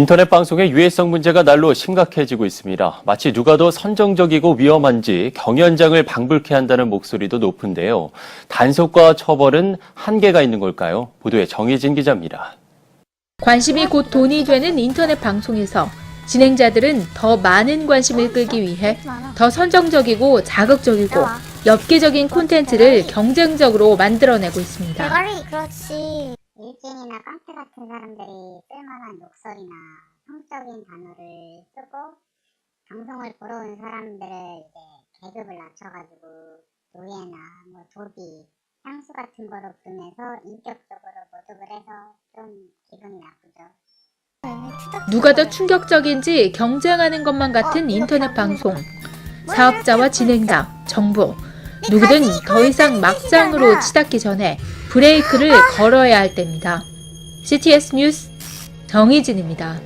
인터넷 방송의 유해성 문제가 날로 심각해지고 있습니다. 마치 누가 더 선정적이고 위험한지 경연장을 방불케 한다는 목소리도 높은데요. 단속과 처벌은 한계가 있는 걸까요? 보도에 정혜진 기자입니다. 관심이 곧 돈이 되는 인터넷 방송에서 진행자들은 더 많은 관심을 끌기 위해 더 선정적이고 자극적이고 엽기적인 콘텐츠를 경쟁적으로 만들어내고 있습니다. 같은 사람들이 쓸만한 욕설이나 성적인 단어를 쓰고 방송을 보러 온 사람들을 이제 계급을 낮춰가지고 노예나 뭐 도비 향수 같은 거로 부르면서 인격적으로 모독을 해서 좀 기분이 나쁘죠. 누가 더 충격적인지 경쟁하는 것만 같은 인터넷 방송. 사업자와 진행자, 정보. 누구든 더 이상 막장으로 치닫기 전에 브레이크를 걸어야 할 때입니다. CTS 뉴스 정희진입니다.